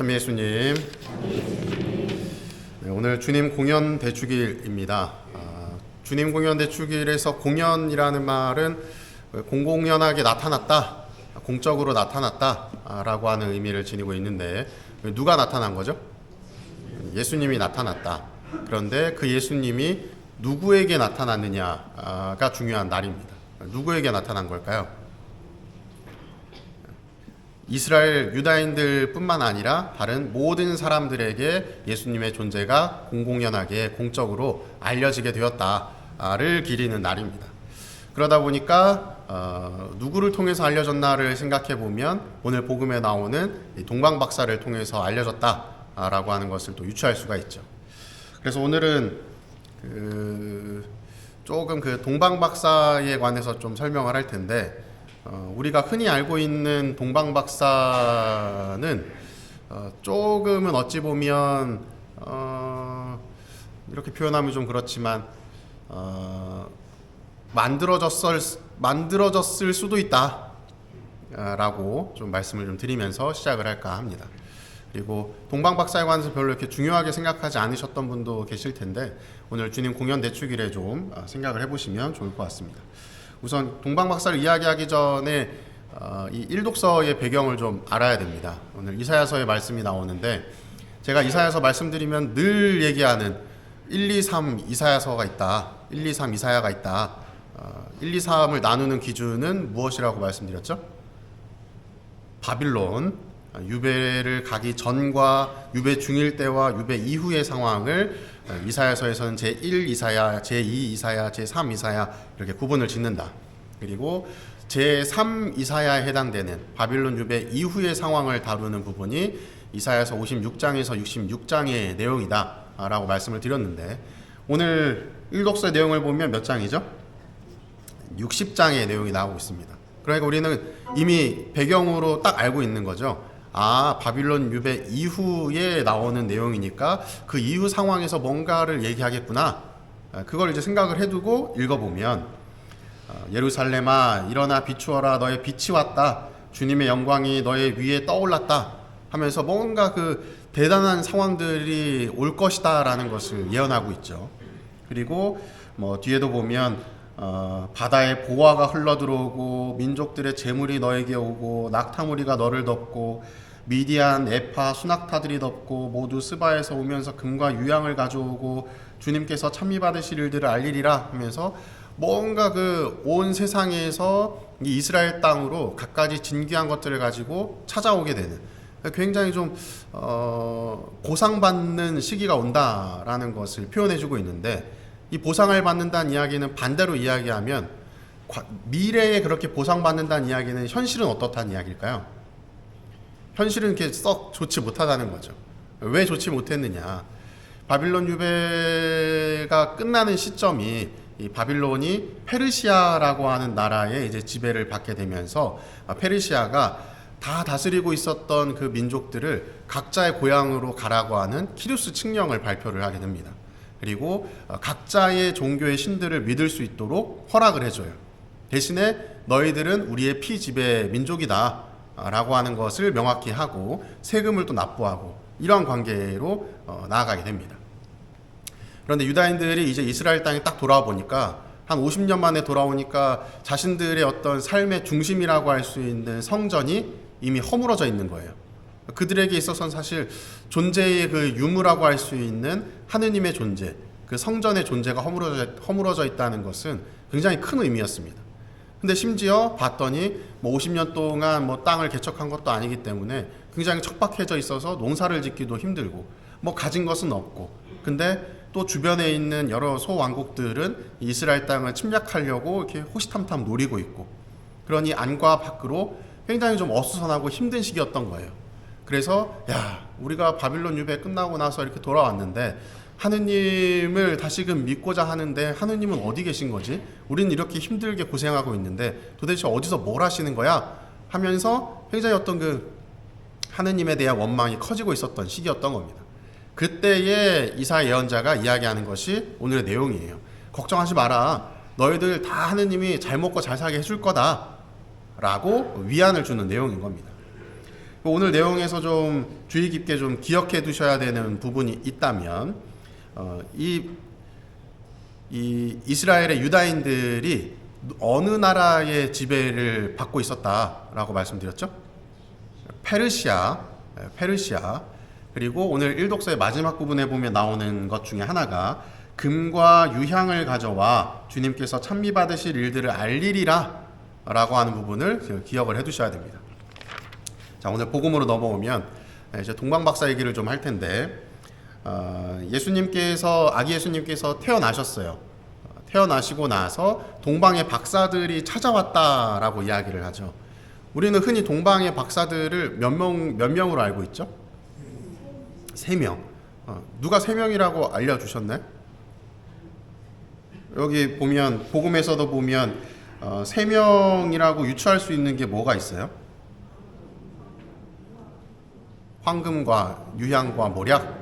찬미 예수님. 네, 오늘 주님 공연 대축일입니다. 아, 주님 공연 대축일에서 공연이라는 말은 공공연하게 나타났다, 공적으로 나타났다라고 하는 의미를 지니고 있는데 누가 나타난 거죠? 예수님이 나타났다. 그런데 그 예수님이 누구에게 나타났느냐가 중요한 날입니다. 누구에게 나타난 걸까요? 이스라엘 유다인들뿐만 아니라 다른 모든 사람들에게 예수님의 존재가 공공연하게 공적으로 알려지게 되었다를 기리는 날입니다. 그러다 보니까 어, 누구를 통해서 알려졌나를 생각해 보면 오늘 복음에 나오는 동방 박사를 통해서 알려졌다라고 하는 것을 또 유추할 수가 있죠. 그래서 오늘은 그 조금 그 동방 박사에 관해서 좀 설명을 할 텐데 어, 우리가 흔히 알고 있는 동방 박사는 어, 조금은 어찌 보면 어, 이렇게 표현하면 좀 그렇지만 어, 만들어졌을 만들어졌을 수도 있다라고 좀 말씀을 좀 드리면서 시작을 할까 합니다. 그리고 동방 박사에 관해서 별로 이렇게 중요하게 생각하지 않으셨던 분도 계실 텐데 오늘 주님 공연 대축일에 좀 어, 생각을 해보시면 좋을 것 같습니다. 우선 동방 박사를 이야기하기 전에 어, 이 일독서의 배경을 좀 알아야 됩니다. 오늘 이사야서의 말씀이 나오는데 제가 이사야서 말씀드리면 늘 얘기하는 1, 2, 3 이사야서가 있다. 1, 2, 3 이사야가 있다. 어, 1, 2, 3을 나누는 기준은 무엇이라고 말씀드렸죠? 바빌론 어, 유배를 가기 전과 유배 중일 때와 유배 이후의 상황을 어, 이사야서에서는 제1 이사야, 제2 이사야, 제3 이사야 이렇게 구분을 짓는다. 그리고 제3 이사야에 해당되는 바빌론 유배 이후의 상황을 다루는 부분이 이사야서 56장에서 66장의 내용이다라고 말씀을 드렸는데 오늘 일독서의 내용을 보면 몇 장이죠? 60장의 내용이 나오고 있습니다. 그러니까 우리는 이미 배경으로 딱 알고 있는 거죠. 아, 바빌론 유배 이후에 나오는 내용이니까 그 이후 상황에서 뭔가를 얘기하겠구나. 아, 그걸 이제 생각을 해두고 읽어보면 어, 예루살렘아 일어나 비추어라 너의 빛이 왔다. 주님의 영광이 너의 위에 떠올랐다. 하면서 뭔가 그 대단한 상황들이 올 것이다라는 것을 예언하고 있죠. 그리고 뭐 뒤에도 보면 어, 바다의 보화가 흘러 들어오고 민족들의 재물이 너에게 오고 낙타무리가 너를 덮고 미디안, 에파, 수낙타들이 덮고 모두 스바에서 오면서 금과 유향을 가져오고 주님께서 찬미 받으실 일들을 알리리라 하면서 뭔가 그 온 세상에서 이 이스라엘 땅으로 갖가지 진귀한 것들을 가지고 찾아오게 되는 굉장히 좀 어, 보상받는 시기가 온다라는 것을 표현해주고 있는데 이 보상을 받는다는 이야기는 반대로 이야기하면 과- 미래에 그렇게 보상받는다는 이야기는 현실은 어떻다는 이야기일까요? 현실은 이렇게 썩 좋지 못하다는 거죠. 왜 좋지 못했느냐? 바빌론 유배가 끝나는 시점이 이 바빌론이 페르시아라고 하는 나라의 이제 지배를 받게 되면서 아, 페르시아가 다 다스리고 있었던 그 민족들을 각자의 고향으로 가라고 하는 키루스 칙령을 발표를 하게 됩니다. 그리고 어, 각자의 종교의 신들을 믿을 수 있도록 허락을 해줘요. 대신에 너희들은 우리의 피지배 민족이다. 라고 하는 것을 명확히 하고 세금을 또 납부하고 이러한 관계로 어, 나아가게 됩니다. 그런데 유다인들이 이제 이스라엘 땅에 딱 돌아와 보니까 한 50년 만에 돌아오니까 자신들의 어떤 삶의 중심이라고 할 수 있는 성전이 이미 허물어져 있는 거예요. 그들에게 있어서는 사실 존재의 그 유무라고 할 수 있는 하느님의 존재, 그 성전의 존재가 허물어져, 허물어져 있다는 것은 굉장히 큰 의미였습니다. 근데 심지어 봤더니 뭐 50년 동안 뭐 땅을 개척한 것도 아니기 때문에 굉장히 척박해져 있어서 농사를 짓기도 힘들고 뭐 가진 것은 없고 근데 또 주변에 있는 여러 소왕국들은 이스라엘 땅을 침략하려고 이렇게 호시탐탐 노리고 있고 그러니 안과 밖으로 굉장히 좀 어수선하고 힘든 시기였던 거예요. 그래서 야 우리가 바빌론 유배 끝나고 나서 이렇게 돌아왔는데 하느님을 다시금 믿고자 하는데 하느님은 어디 계신 거지? 우리는 이렇게 힘들게 고생하고 있는데 도대체 어디서 뭘 하시는 거야? 하면서 굉장히 어떤 그 하느님에 대한 원망이 커지고 있었던 시기였던 겁니다. 그때에 이사 예언자가 이야기하는 것이 오늘의 내용이에요. 걱정하지 마라. 너희들 다 하느님이 잘 먹고 잘 살게 해줄 거다. 라고 위안을 주는 내용인 겁니다. 오늘 내용에서 좀 주의 깊게 좀 기억해 두셔야 되는 부분이 있다면 어, 이, 이 이스라엘의 유다인들이 어느 나라의 지배를 받고 있었다라고 말씀드렸죠? 페르시아, 예, 페르시아 그리고 오늘 일독서의 마지막 부분에 보면 나오는 것 중에 하나가 금과 유향을 가져와 주님께서 찬미 받으실 일들을 알리리라 라고 하는 부분을 기억을 해 두셔야 됩니다. 자, 오늘 복음으로 넘어오면 예, 이제 동방 박사 얘기를 좀 할 텐데 어, 예수님께서 아기 예수님께서 태어나셨어요. 어, 태어나시고 나서 동방의 박사들이 찾아왔다라고 이야기를 하죠. 우리는 흔히 동방의 박사들을 몇 명 몇 명으로 알고 있죠? 세 명. 어, 누가 세 명이라고 알려주셨네? 여기 보면 복음에서도 보면 어, 세 명이라고 유추할 수 있는 게 뭐가 있어요? 황금과 유향과 모략.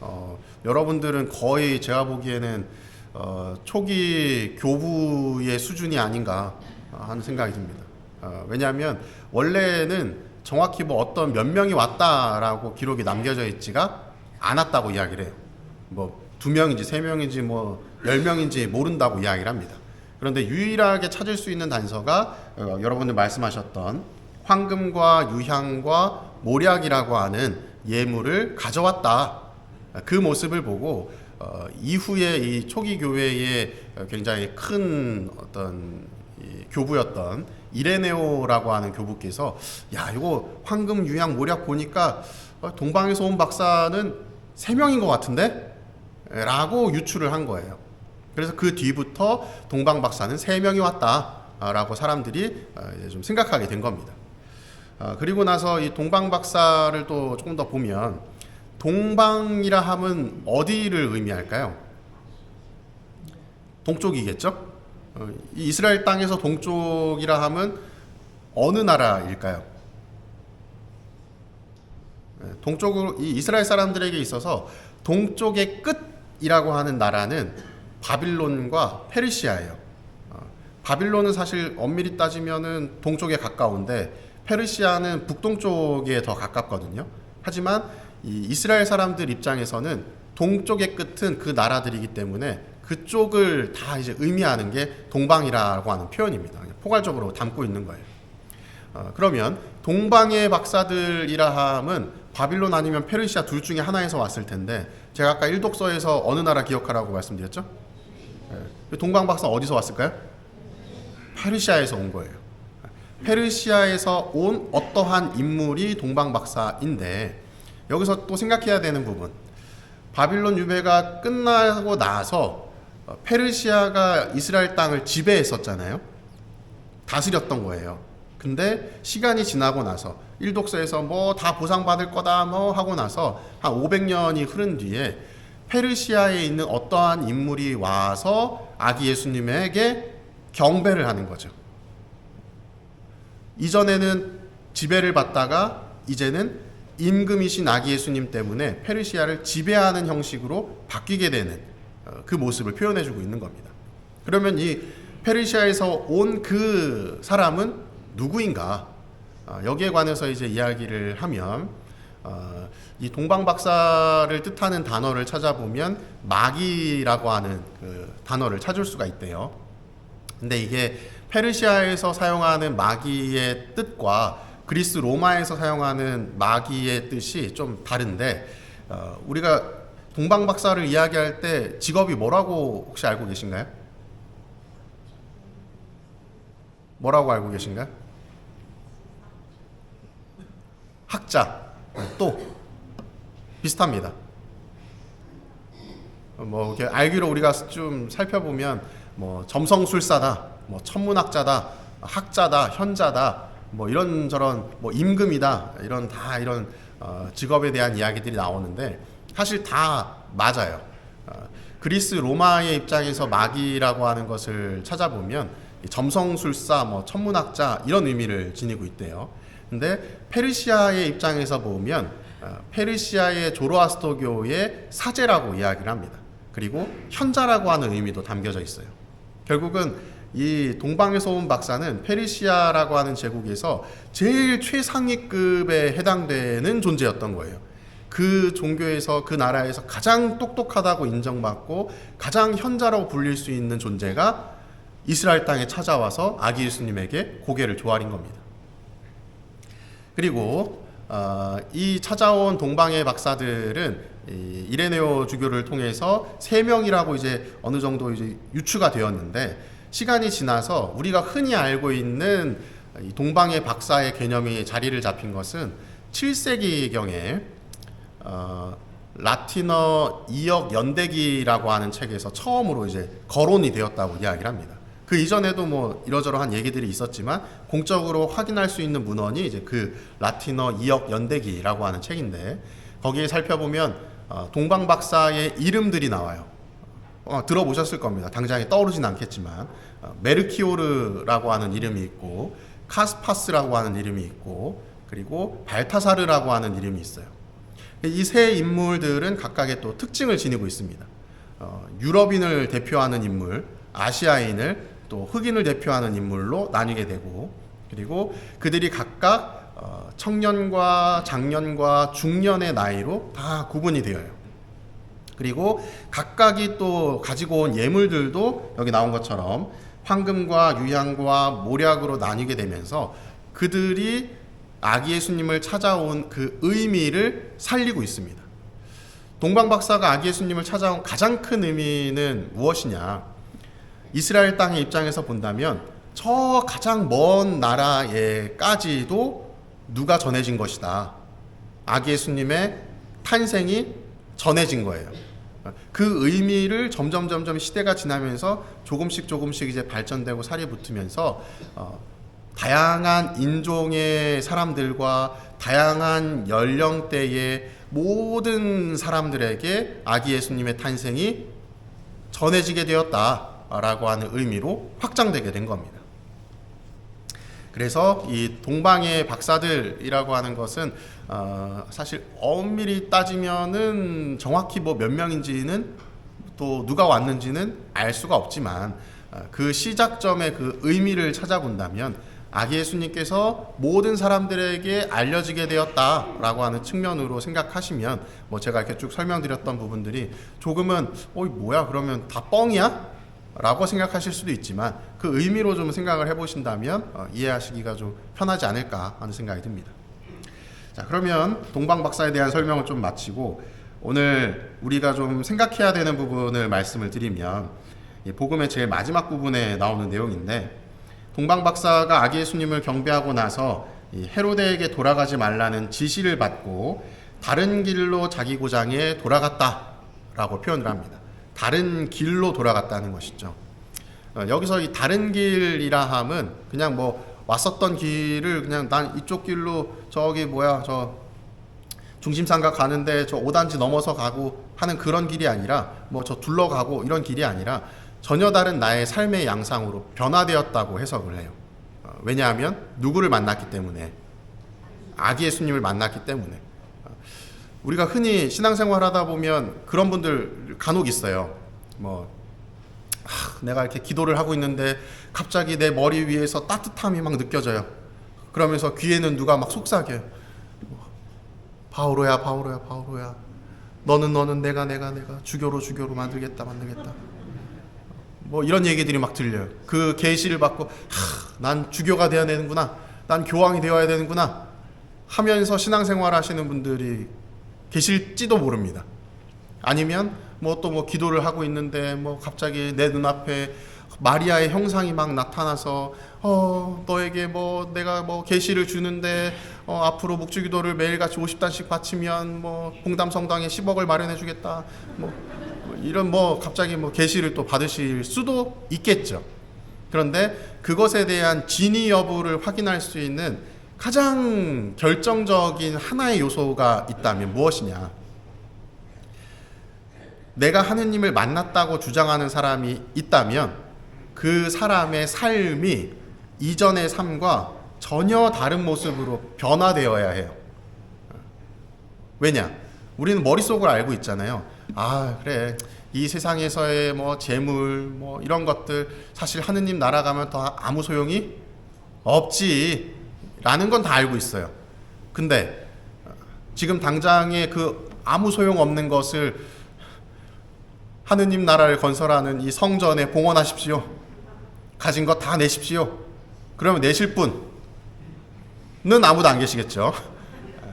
어, 여러분들은 거의 제가 보기에는 어, 초기 교부의 수준이 아닌가 하는 생각이 듭니다. 어, 왜냐하면 원래는 정확히 뭐 어떤 몇 명이 왔다라고 기록이 남겨져 있지가 않았다고 이야기를 해요. 뭐 두 명인지 세 명인지 뭐 열 명인지 모른다고 이야기를 합니다. 그런데 유일하게 찾을 수 있는 단서가 어, 여러분들 말씀하셨던 황금과 유향과 모략이라고 하는 예물을 가져왔다. 그 모습을 보고 어, 이후에 이 초기 교회의 굉장히 큰 어떤 이 교부였던 이레네오라고 하는 교부께서 야 이거 황금 유향 모략 보니까 어, 동방에서 온 박사는 세 명인 것 같은데? 라고 유추를 한 거예요. 그래서 그 뒤부터 동방 박사는 세 명이 왔다라고 사람들이 어, 좀 생각하게 된 겁니다. 어, 그리고 나서 이 동방 박사를 또 조금 더 보면 동방이라 함은 어디를 의미할까요? 동쪽이겠죠? 어, 이 이스라엘 땅에서 동쪽이라 함은 어느 나라일까요? 네, 동쪽으로 이 이스라엘 사람들에게 있어서 동쪽의 끝이라고 하는 나라는 바빌론과 페르시아예요. 어, 바빌론은 사실 엄밀히 따지면은 동쪽에 가까운데 페르시아는 북동쪽에 더 가깝거든요. 하지만 이 이스라엘 사람들 입장에서는 동쪽의 끝은 그 나라들이기 때문에 그쪽을 다 이제 의미하는 게 동방이라고 하는 표현입니다. 포괄적으로 담고 있는 거예요. 어, 그러면 동방의 박사들이라 함은 바빌론 아니면 페르시아 둘 중에 하나에서 왔을 텐데 제가 아까 일독서에서 어느 나라 기억하라고 말씀드렸죠? 예. 동방 박사 어디서 왔을까요? 페르시아에서 온 거예요. 페르시아에서 온 어떠한 인물이 동방 박사인데 여기서 또 생각해야 되는 부분. 바빌론 유배가 끝나고 나서 어, 페르시아가 이스라엘 땅을 지배했었잖아요. 다스렸던 거예요. 근데 시간이 지나고 나서 일독서에서 뭐 다 보상받을 거다 뭐 하고 나서 한 500년이 흐른 뒤에 페르시아에 있는 어떠한 인물이 와서 아기 예수님에게 경배를 하는 거죠. 이전에는 지배를 받다가 이제는 임금이신 아기 예수님 때문에 페르시아를 지배하는 형식으로 바뀌게 되는 어, 그 모습을 표현해 주고 있는 겁니다. 그러면 이 페르시아에서 온 그 사람은 누구인가? 어, 여기에 관해서 이제 이야기를 하면 어, 이 동방 박사를 뜻하는 단어를 찾아보면 마기라고 하는 그 단어를 찾을 수가 있대요. 근데 이게 페르시아에서 사용하는 마기의 뜻과 그리스 로마에서 사용하는 마기의 뜻이 좀 다른데 어, 우리가 동방 박사를 이야기할 때 직업이 뭐라고 혹시 알고 계신가요? 뭐라고 알고 계신가요? 학자 또 비슷합니다. 뭐 이렇게 알기로 우리가 좀 살펴보면 뭐 점성술사다, 뭐 천문학자다, 학자다, 현자다, 뭐 이런 저런 뭐 임금이다 이런 다 이런 어, 직업에 대한 이야기들이 나오는데 사실 다 맞아요. 어, 그리스 로마의 입장에서 마기라고 하는 것을 찾아보면 점성술사, 뭐 천문학자 이런 의미를 지니고 있대요. 근데 페르시아의 입장에서 보면 어, 페르시아의 조로아스터교의 사제라고 이야기를 합니다. 그리고 현자라고 하는 의미도 담겨져 있어요. 결국은 이 동방에서 온 박사는 페르시아라고 하는 제국에서 제일 최상위급에 해당되는 존재였던 거예요. 그 종교에서 그 나라에서 가장 똑똑하다고 인정받고 가장 현자라고 불릴 수 있는 존재가 이스라엘 땅에 찾아와서 아기 예수님에게 고개를 조아린 겁니다. 그리고 어, 이 찾아온 동방의 박사들은 이 이레네오 주교를 통해서 세 명이라고 이제 어느 정도 이제 유추가 되었는데 시간이 지나서 우리가 흔히 알고 있는 이 동방의 박사의 개념이 자리를 잡힌 것은 7세기 경에 어, 라틴어 2억 연대기라고 하는 책에서 처음으로 이제 거론이 되었다고 이야기를 합니다. 그 이전에도 뭐 이러저러한 얘기들이 있었지만 공적으로 확인할 수 있는 문헌이 이제 그 라틴어 2억 연대기라고 하는 책인데 거기에 살펴보면 어, 동방 박사의 이름들이 나와요. 어, 들어보셨을 겁니다. 당장에 떠오르진 않겠지만 어, 메르키오르라고 하는 이름이 있고 카스파스라고 하는 이름이 있고 그리고 발타사르라고 하는 이름이 있어요. 이 세 인물들은 각각의 또 특징을 지니고 있습니다. 어, 유럽인을 대표하는 인물, 아시아인을 또 흑인을 대표하는 인물로 나뉘게 되고 그리고 그들이 각각 어, 청년과 장년과 중년의 나이로 다 구분이 되어요. 그리고 각각이 또 가지고 온 예물들도 여기 나온 것처럼 황금과 유향과 모략으로 나뉘게 되면서 그들이 아기 예수님을 찾아온 그 의미를 살리고 있습니다. 동방 박사가 아기 예수님을 찾아온 가장 큰 의미는 무엇이냐? 이스라엘 땅의 입장에서 본다면 저 가장 먼 나라에까지도 누가 전해진 것이다. 아기 예수님의 탄생이 전해진 거예요. 그 의미를 점점 점점 시대가 지나면서 조금씩 조금씩 이제 발전되고 살이 붙으면서 어, 다양한 인종의 사람들과 다양한 연령대의 모든 사람들에게 아기 예수님의 탄생이 전해지게 되었다라고 하는 의미로 확장되게 된 겁니다. 그래서 이 동방의 박사들이라고 하는 것은 어, 사실 엄밀히 따지면은 정확히 뭐 몇 명인지는 또 누가 왔는지는 알 수가 없지만 어, 그 시작점의 그 의미를 찾아본다면 아기 예수님께서 모든 사람들에게 알려지게 되었다라고 하는 측면으로 생각하시면 뭐 제가 이렇게 쭉 설명드렸던 부분들이 조금은 어이 뭐야 그러면 다 뻥이야? 라고 생각하실 수도 있지만 그 의미로 좀 생각을 해보신다면 어, 이해하시기가 좀 편하지 않을까 하는 생각이 듭니다. 자 그러면 동방 박사에 대한 설명을 좀 마치고 오늘 우리가 좀 생각해야 되는 부분을 말씀을 드리면 이 복음의 제일 마지막 부분에 나오는 내용인데 동방 박사가 아기 예수님을 경배하고 나서 이 헤로데에게 돌아가지 말라는 지시를 받고 다른 길로 자기 고장에 돌아갔다라고 표현을 합니다. 다른 길로 돌아갔다는 것이죠. 어, 여기서 이 다른 길이라 함은 그냥 뭐 왔었던 길을 그냥 난 이쪽 길로 저기 뭐야 저 중심상가 가는데 저 5단지 넘어서 가고 하는 그런 길이 아니라 뭐 저 둘러가고 이런 길이 아니라 전혀 다른 나의 삶의 양상으로 변화되었다고 해석을 해요. 어, 왜냐하면 누구를 만났기 때문에 아기 예수님을 만났기 때문에 우리가 흔히 신앙생활 하다 보면 그런 분들 간혹 있어요. 뭐 하, 내가 이렇게 기도를 하고 있는데 갑자기 내 머리 위에서 따뜻함이 막 느껴져요. 그러면서 귀에는 누가 막 속삭여요. 뭐, 바오로야, 바오로야, 바오로야. 너는 너는 내가 내가 내가 주교로 주교로 만들겠다 만들겠다. 뭐 이런 얘기들이 막 들려요. 그 계시를 받고 하, 난 주교가 되어야 되는구나. 난 교황이 되어야 되는구나. 하면서 신앙생활 하시는 분들이 계실지도 모릅니다. 아니면 뭐또뭐 기도를 하고 있는데 뭐 갑자기 내 눈앞에 마리아의 형상이 막 나타나서 어 너에게 뭐 내가 뭐 계시를 주는데 어 앞으로 묵주 기도를 매일같이 50단씩 바치면 뭐 봉담 성당에 10억을 마련해 주겠다. 뭐 이런 뭐 갑자기 뭐 계시를 또 받으실 수도 있겠죠. 그런데 그것에 대한 진위 여부를 확인할 수 있는 가장 결정적인 하나의 요소가 있다면 무엇이냐? 내가 하느님을 만났다고 주장하는 사람이 있다면 그 사람의 삶이 이전의 삶과 전혀 다른 모습으로 변화되어야 해요. 왜냐? 우리는 머릿속을 알고 있잖아요. 아, 그래. 이 세상에서의 뭐 재물 뭐 이런 것들 사실 하느님 나라 가면 더 아무 소용이 없지 라는 건 다 알고 있어요. 근데 지금 당장에 그 아무 소용 없는 것을 하느님 나라를 건설하는 이 성전에 봉헌하십시오. 가진 것 다 내십시오. 그러면 내실 분은 아무도 안 계시겠죠.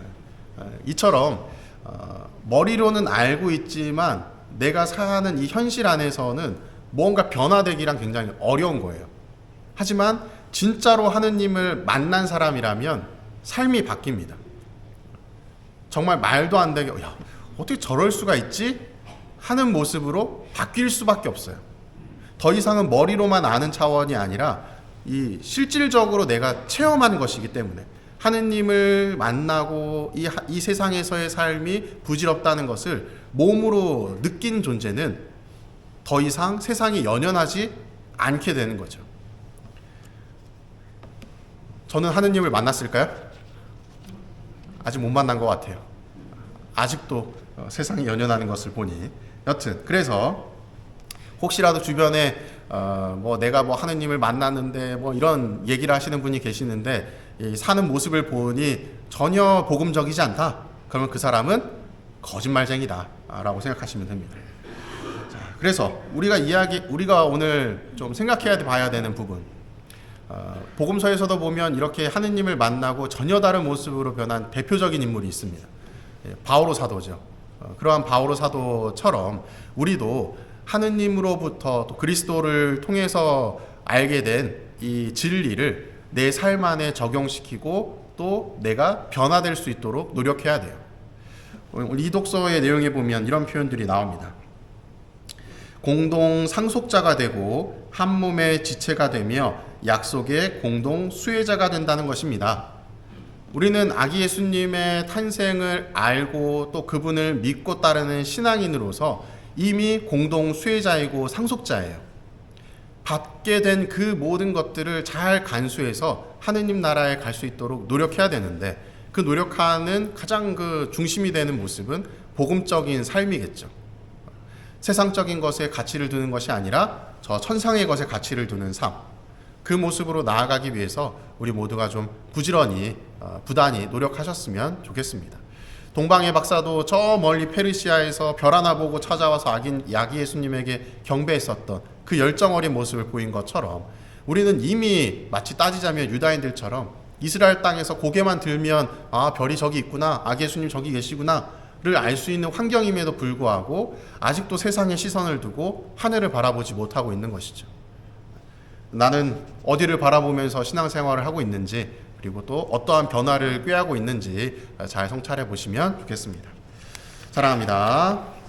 이처럼 어, 머리로는 알고 있지만 내가 사는 이 현실 안에서는 뭔가 변화되기란 굉장히 어려운 거예요. 하지만 진짜로 하느님을 만난 사람이라면 삶이 바뀝니다. 정말 말도 안 되게 야, 어떻게 저럴 수가 있지? 하는 모습으로 바뀔 수밖에 없어요. 더 이상은 머리로만 아는 차원이 아니라 이 실질적으로 내가 체험하는 것이기 때문에 하느님을 만나고 이, 하- 이 세상에서의 삶이 부질없다는 것을 몸으로 느낀 존재는 더 이상 세상에 연연하지 않게 되는 거죠. 저는 하느님을 만났을까요? 아직 못 만난 것 같아요. 아직도 어, 세상에 연연하는 것을 보니 여튼 그래서 혹시라도 주변에 어, 뭐 내가 뭐 하느님을 만났는데 뭐 이런 얘기를 하시는 분이 계시는데 이 사는 모습을 보니 전혀 복음적이지 않다. 그러면 그 사람은 거짓말쟁이다라고 생각하시면 됩니다. 자, 그래서 우리가 이야기 우리가 오늘 좀 생각해야 돼 봐야 되는 부분. 어, 복음서에서도 보면 이렇게 하느님을 만나고 전혀 다른 모습으로 변한 대표적인 인물이 있습니다. 예, 바오로 사도죠. 어, 그러한 바오로 사도처럼 우리도 하느님으로부터 또 그리스도를 통해서 알게 된 이 진리를 내 삶 안에 적용시키고 또 내가 변화될 수 있도록 노력해야 돼요. 이 독서의 내용에 보면 이런 표현들이 나옵니다. 공동 상속자가 되고 한 몸의 지체가 되며 약속의 공동 수혜자가 된다는 것입니다. 우리는 아기 예수님의 탄생을 알고 또 그분을 믿고 따르는 신앙인으로서 이미 공동 수혜자이고 상속자예요. 받게 된 그 모든 것들을 잘 간수해서 하느님 나라에 갈 수 있도록 노력해야 되는데 그 노력하는 가장 그 중심이 되는 모습은 복음적인 삶이겠죠. 세상적인 것에 가치를 두는 것이 아니라 저 천상의 것에 가치를 두는 삶. 그 모습으로 나아가기 위해서 우리 모두가 좀 부지런히 어, 부단히 노력하셨으면 좋겠습니다. 동방의 박사도 저 멀리 페르시아에서 별 하나 보고 찾아와서 아긴 야기 예수님에게 경배했었던 그 열정 어린 모습을 보인 것처럼 우리는 이미 마치 따지자면 유다인들처럼 이스라엘 땅에서 고개만 들면 아 별이 저기 있구나 아기 예수님 저기 계시구나를 알 수 있는 환경임에도 불구하고 아직도 세상의 시선을 두고 하늘을 바라보지 못하고 있는 것이죠. 나는 어디를 바라보면서 신앙생활을 하고 있는지 그리고 또 어떠한 변화를 꾀하고 있는지 잘 성찰해 보시면 좋겠습니다. 사랑합니다.